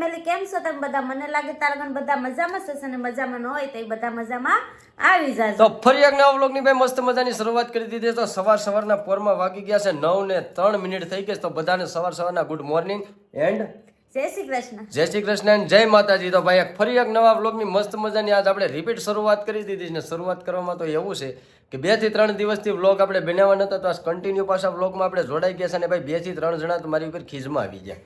Family કેમ છો? તમે બધા મને લાગે તારગણ બધા મજામાં છે? અને મજામાં ન હોય તો એ બધા મજામાં આવી જાય તો ફરી એક નવા વ્લોગની ભાઈ મસ્ત મજાની શરૂઆત કરી દીધી તો સવાર સવારના પોરમાં વાગી ગયા છે નવ ને ત્રણ મિનિટ થઈ ગઈ તો બધાને સવાર સવારના ગુડ મોર્નિંગ એન્ડ જય શ્રી કૃષ્ણ. જય શ્રી કૃષ્ણ and જય માતાજી. તો ભાઈ ફરી એક નવા વ્લોગની મસ્ત મજાની આજ આપણે રિપીટ શરૂઆત કરી દીધી છે. ને શરૂઆત કરવામાં તો એવું છે કે બેથી ત્રણ દિવસથી વ્લોગ આપણે બનાવવાના હતા. તો આ કન્ટિન્યુ પાછા વ્લોગમાં આપણે જોડાઈ ગયા છે. અને ભાઈ બેથી ત્રણ જણા તો મારી ઉપર ખીજમાં આવી ગયા.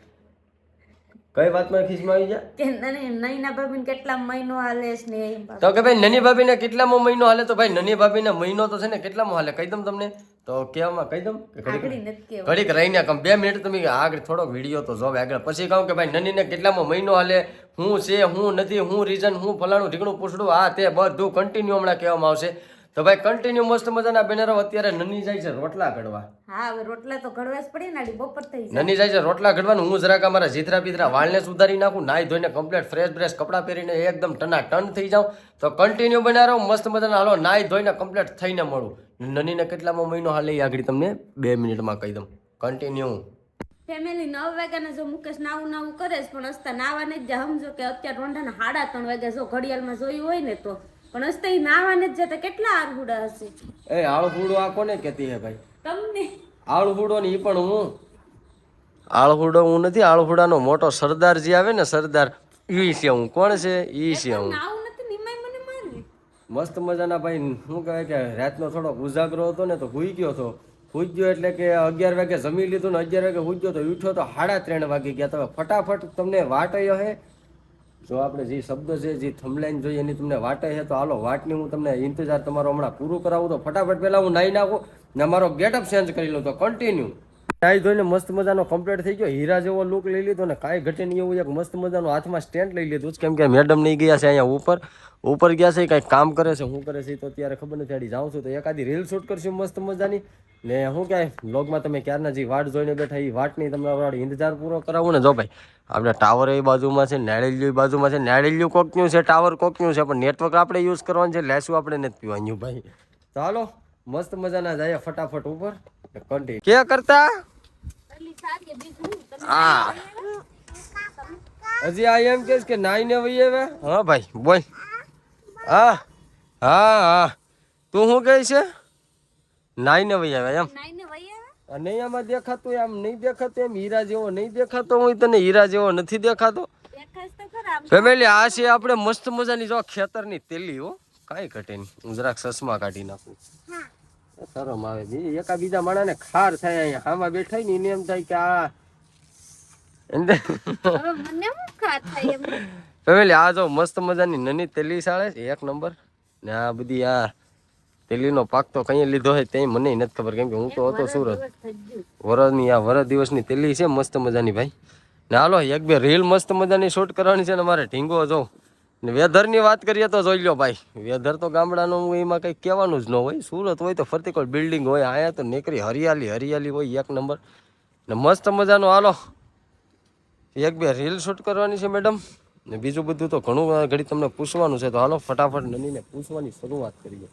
કઈ વાતમાં ખીજમાં આવી ગયા? કે નની નઈના ભાભીને કેટલા મહિનો હાલે છે ને એમ તો કે ભાઈ નની ભાભીને કેટલામો મહિનો હાલે? તો ભાઈ નની ભાભીને મહિનો તો છે ને કેટલામો હાલે? કહી દઉં તમને. તો કહેવામાં કહી દઉં ઘડીક ઘડીક રહીને કમ બે મિનિટ તમે આગળ થોડોક વીડિયો તો જોવે આગળ. પછી કહું કે ભાઈ નનીને કેટલામો મહિનો હાલે? હું છે હું નથી હું રીઝન હું ફલાણું ઢીકણું પૂછડું? આ તે બધું કન્ટિન્યુ હમણાં કહેવામાં આવશે. તો ભાઈ કન્ટિન્યુ મસ્ત મજાના બેનરો અત્યારે નની જાય છે રોટલા ઘડવા. હા હવે રોટલા તો ઘડવા જ પડી ને બપોર થઈ જાય. નની જાય છે રોટલા ઘડવાનું હું જરાક અમારા જીતરા પીતરા વાળને સુધારી નાખું નાઈ ધોઈને કમ્પ્લીટ ફ્રેશ બ્રેશ કપડાં પહેરીને એકદમ ટના ટન થઈ જાઉં. તો કન્ટિન્યુ બના રહો મસ્ત મજાના હાલો નાઈ ધોઈને કમ્પ્લીટ થઈને મળું. નનીને કેટલામાં મહિનો હાલે આગળ તમને બે મિનિટમાં કહી દઉં. કન્ટિન્યુ ફેમિલી નવ વાગ્યાના જો મુકેશ નાવું નાવું કરે છે પણ હસતા નાવા નહીં જ સમજો કે અત્યારે રોંઢાના સાડા ત્રણ વાગ્યા જો ઘડિયાળમાં જોયું હોય ને તો. પણ હસતા નાવાને જ જતા કેટલા આળહુડા હશે? એ આળહુડો આ કોને કહેતી હે ભાઈ? તમને? આળહુડો ને ઈ પણ હું? આળહુડો હું નથી આળહુડાનો મોટો સરદાર જે આવે ને સરદાર ઈ છે હું. કોણ છે? ઈ છે હું. નાવું નથી નિમાય મને મારે. મસ્ત મજાના ભાઈ શું કહેવાય કે રાતનો થોડોક ઉજાગરો હતો ને તો હુઈ ગયો હતો હુઈ ગયો એટલે કે અગિયાર વાગે જમી લીધું ને અગિયાર વાગે હુઈ ગયો તો ઉઠ્યો તો સાડા ત્રણ વાગે ગયા. તમે ફટાફટ તમને વાટ હે. જો આપણે જે શબ્દ છે, જે થમલાઈન જોઈએ એની તમને વાટે છે, તો હાલો, વાટની હું તમને ઇંતજાર તમારો હમણાં પૂરું કરાવું તો ફટાફટ પહેલાં હું નાહી નાખું ને મારો ગેટઅપ ચેન્જ કરી લઉં તો કન્ટિન્યુ નાહી ધોઈને મસ્ત મજાનો કમ્પ્લીટ થઈ ગયો. હીરા જેવો લુક લઈ લીધો ને કાંઈ ઘટે નહીં એવું એક મસ્ત મજાનું હાથમાં સ્ટેન્ડ લઈ લીધું. કેમ કે મેડમ નહીં ગયા છે અહીંયા ઉપર. ઉપર ગયા છે, કંઈક કામ કરે છે, શું કરે છે તો અત્યારે ખબર નથી. આડી જાઉં છું તો એકાદી રીલ શૂટ કરશું મસ્ત મજાની. ને હું ક્યાંય બ્લોગમાં તમે ક્યારના જે વાટ જોઈને બેઠા એ વાટની તમને ઇંતજાર પૂરો કરાવું ને. જો ભાઈ, આપણે ટાવર એ બાજુમાં છે એ બાજુમાં છે. નાળિયેર કોકન્યું છે ટાવર કોકન્યું છે, પણ નેટવર્ક આપણે યુઝ કરવાનું છે લેસું આપણે નથી પીવાનું ભાઈ. ચાલો મસ્ત મજાના જાય ફટાફટ ઉપર. કન્ટિન્યુ કે કરતા? હા. હજી આ એમ કહેશ કે નાઈને વહી આવે? હા ભાઈ બોલ. હા હા હા. તું શું કહે છે? નાઈને વઈ આવે એમ. અને આમાં દેખાતું એમ નહીં દેખાતું એમ હીરા જેવો નહીં દેખાતો હું તને હીરા જેવો નથી દેખાતો? ફેમિલી આ છે આપણે મસ્ત મજાની જો ખેતરની તેલી હો. કાંઈ ઘટે નહીં. હું જરાક સસમા કાઢી નાખું. શરમ આવે એકા બીજા માણસને ખાર થાય અહીંયા. હામાં બેઠા ને એને એમ થાય કે આ ફેમિલી આ જો મસ્ત મજાની નાની તેલી સાળે છે એક નંબર. ને આ બધી આ તેલીનો પાક તો કઈ લીધો હોય તે મને નથી ખબર. કેમ કે હું તો હતો સુરત. વરસની આ વરસ દિવસની તેલી છે મસ્ત મજાની ભાઈ. ને હાલો એક બે રીલ મસ્ત મજાની શૂટ કરવાની છે ને મારે ઢીંગો જો. ને વેધરની વાત કરીએ તો જોઈ લો ભાઈ, વેધર તો ગામડાનું એમાં કંઈ કહેવાનું જ ન હોય. સુરત હોય તો ફરતી કોઈ બિલ્ડિંગ હોય, અહીંયા તો નીકળી હરિયાળી હરિયાળી હોય એક નંબર. ને મસ્ત મજાનો હાલો. એક બે રીલ શૂટ કરવાની છે મેડમ. ને બીજું બધું તો ઘણું ઘડી તમને પૂછવાનું છે. તો હાલો, ફટાફટ નનીને પૂછવાની શરૂઆત કરીએ.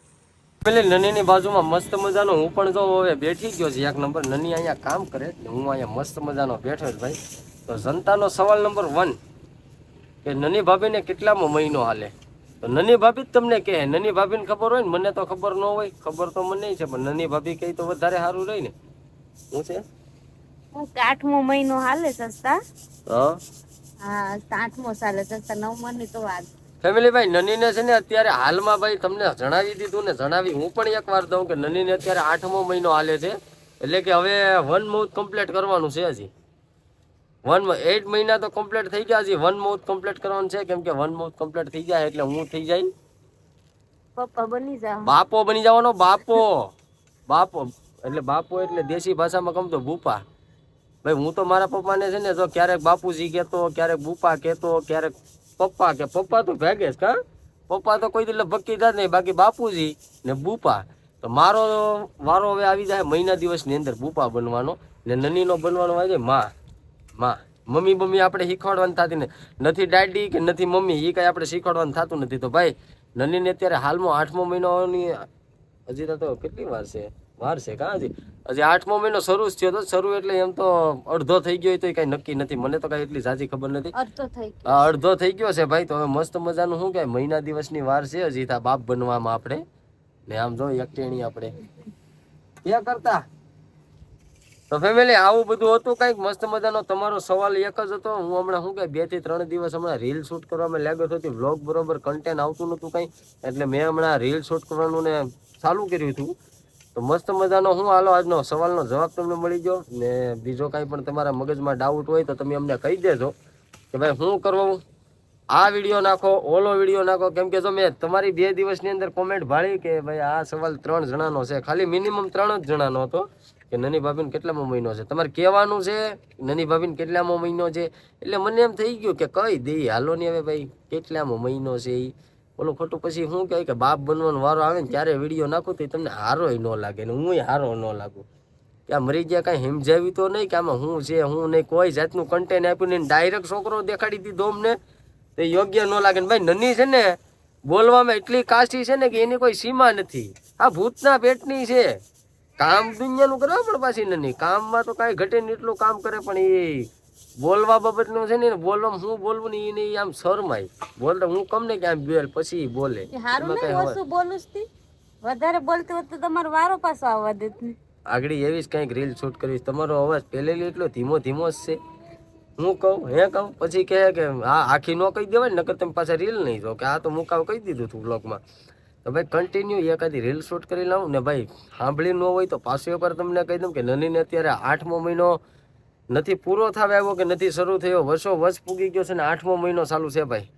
પેલી નનીની બાજુમાં મસ્ત મજાનો હું પણ જો હવે બેઠી ગયો છે. એક નંબર નની અહીંયા કામ કરે હું અહીંયા મસ્ત મજાનો બેઠો છું ભાઈ. તો જનતાનો સવાલ નંબર વન. કે નની ભાભીને કેટલામો મહિનો હાલે? તો નની ભાભી જ તમને કહે નની ભાભીને ખબર હોય ને મને તો ખબર ન હોય ખબર તો મને છે પણ નની ભાભી કહે તો વધારે સારું રહી ને. શું છે? આઠમો મહિનો હાલે સસ્તા હા? આઠમો ચાલે સસ્તા નવમો ની તો વાત ફેમિલી ભાઈ નનીને છે ને અત્યારે હાલમાં ભાઈ તમને જણાવી દીધું ને જણાવી હું પણ એક વાર દઉં કે નનીને અત્યારે આઠમો મહિનો હાલે છે. એટલે કે હવે વન મંથ કમ્પ્લીટ કરવાનું છે હજી. વન એટ મહિના તો કમ્પ્લીટ થઈ ગયા હજી વન મંથ કમ્પ્લીટ કરવાનું છે. કેમ કે વન મંથ કમ્પ્લીટ થઈ જાય એટલે હું થઈ જાય પપ્પા બની જાવ બાપો બની જવાનો બાપો. બાપો એટલે બાપો એટલે દેશી ભાષામાં કમ તો ભૂપા. ભાઈ હું તો મારા પપ્પાને છે ને જો ક્યારેક બાપુજી કહેતો ક્યારેક બુપા કહેતો ક્યારેક પપ્પા કે પપ્પા તો ભેગે જ કા? પપ્પા તો કોઈ દિલ્હી ભક્કી જ નહીં. બાકી બાપુજી ને બુપા તો મારો વારો હવે આવી જાય મહિના દિવસની અંદર બુપા બનવાનો ને નનીનો બનવાનો આવી જાય માં. માં મમ્મી મમ્મી આપણે શીખવાડવાનું થતી ને. નથી દાદી કે નથી મમ્મી એ કાંઈ આપણે શીખવાડવાનું થતું નથી. તો ભાઈ નનીને અત્યારે હાલમાં આઠમો મહિનોની હજી તો કેટલી વાર છે? વાર છે કાં હજી? હજી આઠમો મહિનો શરૂ જ થયો તો શરૂ એટલે એમ તો અડધો થઈ ગયો તો કઈ નક્કી નથી. મને તો કઈ એટલી સાચી ખબર નથી. અડધો થઈ અડધો થઈ ગયો છે ભાઈ. તો હવે મસ્ત મજાનું શું કે મહિના દિવસની વાર છે હજી તા બાપ બનવામાં આપણે. ને આમ જો એકટેણી આપણે. ક્યાં કરતા? તો ફેમિલી આવું બધું હતું કંઈક? મસ્ત મજાનો તમારો સવાલ એક જ હતો. હું હમણાં શું કે બેથી ત્રણ દિવસ હમણાં રીલ શૂટ કરવામાં લાગ્યો હતો વ્લોગ બરોબર કન્ટેન્ટ આવતું નહોતું કંઈ. એટલે મેં હમણાં રીલ શૂટ કરવાનું ને ચાલુ કર્યું હતું. તો મસ્ત મજાનો હું હાલો આજનો સવાલનો જવાબ તમને મળી ગયો. ને બીજો કાંઈ પણ તમારા મગજમાં ડાઉટ હોય તો તમે અમને કહી દેજો કે ભાઈ શું કરવું? આ વીડિયો નાખો, ઓલો વીડિયો નાખો. કેમ કે જો મેં તમારી બે દિવસની અંદર કોમેન્ટ ભાળી કે ભાઈ આ સવાલ ત્રણ જણાનો છે. ખાલી મિનિમમ ત્રણ જ જણાનો હતો. કે નની ભાભીને કેટલામો મહિનો છે? તમારે કહેવાનું છે, નની ભાભીને કેટલામો મહિનો છે? એટલે મને એમ થઈ ગયું કે કહી દઈએ હાલો ને હવે ભાઈ, કેટલામો મહિનો છે એ ઓલું ખોટું પછી શું કહે કે બાપ બનવાનો વારો આવે ને ત્યારે વીડિયો નાખું તો તમને હારોય ન લાગે ને હું હારો ન લાગું. કે આ મરી ગયા કાંઈ હિમજાવી તો નહીં કે આમાં હું છે, હું નહીં, કોઈ જાતનું કન્ટેન્ટ આપ્યું નહીં ડાયરેક્ટ છોકરો દેખાડી દીધો અમને. તો યોગ્ય ન લાગે ને ભાઈ, નની છે ને, બોલવામાં એટલી કાશી છે ને કે એની કોઈ સીમા નથી. આ ભૂતના પેટની છે. કામ દુનિયાનું કરવા પણ પાછી નહીં. કામમાં તો કાંઈ ઘટે ને એટલું કામ કરે પણ એ બોલવા બાબતનું છે ને બોલવામાં હું બોલવું ને એ આમ શરમાય. બોલતા હું કમ ને કે આમ બેલ પછી બોલે. હારું નહીં કાંઈ હોય. ઓછું બોલું વધારે બોલતી હોત તો તમારો વારો પાછો આવવા દેત આગળ એવી જ કંઈક રીલ શૂટ કરીશ. તમારો અવાજ પહેલેલી એટલો ધીમો ધીમો જ છે. હું કહું હે કહું? પછી કહે કે હા આખી નો કહી દેવાય નકર તમે પાછા રીલ નહીં જો કે આ તો મુકાવ કહી દીધું તું બ્લોગમાં તો ભાઈ કન્ટિન્યુ એકાદી રીલ શૂટ કરી લઉં ને ભાઈ સાંભળી ન હોય તો પાછું એકવાર તમને કહી દઉં કે નનીને અત્યારે આઠમો મહિનો નથી પૂરો થવા આવ્યો કે નથી શરૂ થયો, વર્ષો વર્ષ પૂગી ગયો છે ને આઠમો મહિનો ચાલુ છે ભાઈ.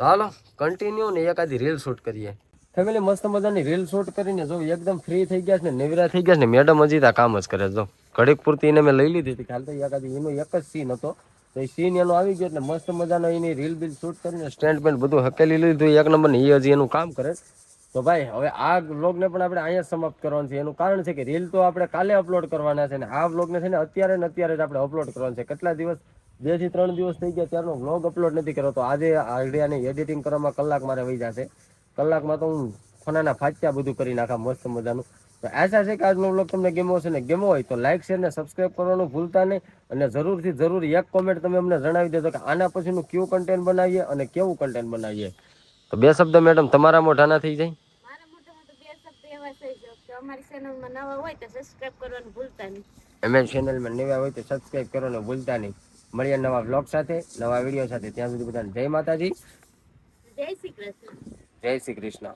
તો હાલો કન્ટિન્યુ ને એકાદી રીલ શૂટ કરીએ. ફેમિલી મસ્ત મજાની રીલ શૂટ કરીને જો એકદમ ફ્રી થઈ ગયા છે ને, નેવરા થઈ ગયા છે ને મેડમ હજી તા કામ જ કરે જો, ઘડીક પૂરતી એને મેં લઈ લીધી હતી, કાલ તો એકાદી એનો એક જ સીન હતો. તો એ સીન એનો આવી ગયો એટલે મસ્ત મજાનો એની રીલ બીલ શૂટ કરીને સ્ટેન્ડ પેન્ટ બધું હકેલી લીધું, એક નંબર ને એ હજી એનું કામ કરે. તો ભાઈ, હવે આ વ્લોગને પણ આપણે અહીંયા સમાપ્ત કરવાનું છે. એનું કારણ છે કે રીલ તો આપણે કાલે અપલોડ કરવાના છે ને આ વ્લોગને છે ને અત્યારે ને અત્યારે જ આપણે અપલોડ કરવાનું છે. કેટલા દિવસ? બેથી ત્રણ દિવસ થઈ ગયા ત્યારનો વ્લોગ અપલોડ નથી કર્યો. તો આજે આઈડિયાને એડિટિંગ કરવામાં કલાક મારે વહી જશે. કલાકમાં તો હું ફોનાના ફાચ્યા બધું કરી નાખા મસ્ત મજાનું. તો આશા છે કે આજનો વ્લોગ તમને ગેમો હશે ને ગેમો હોય તો લાઇક શેર ને સબસ્ક્રાઈબ કરવાનું ભૂલતા નહીં. અને જરૂરથી જરૂર એક કોમેન્ટ તમે અમને જણાવી દેજો કે આના પછીનું કયું કન્ટેન્ટ બનાવીએ અને કેવું કન્ટેન્ટ બનાવીએ. તો બે શબ્દ મેડમ તમારા મોઢાના થઈ જાય. અમારી ચેનલમાં નવા હોય તો સબસ્ક્રાઇબ કરવાનું ભૂલતા નહીં. નવા હોય તો સબસ્ક્રાઇબ કરવાનું ભૂલતા નહીં. મળીએ નવા બ્લોગ સાથે નવા વીડિયો સાથે. ત્યાં સુધી બધાને જય માતાજી. જય શ્રી કૃષ્ણ. જય શ્રી કૃષ્ણ.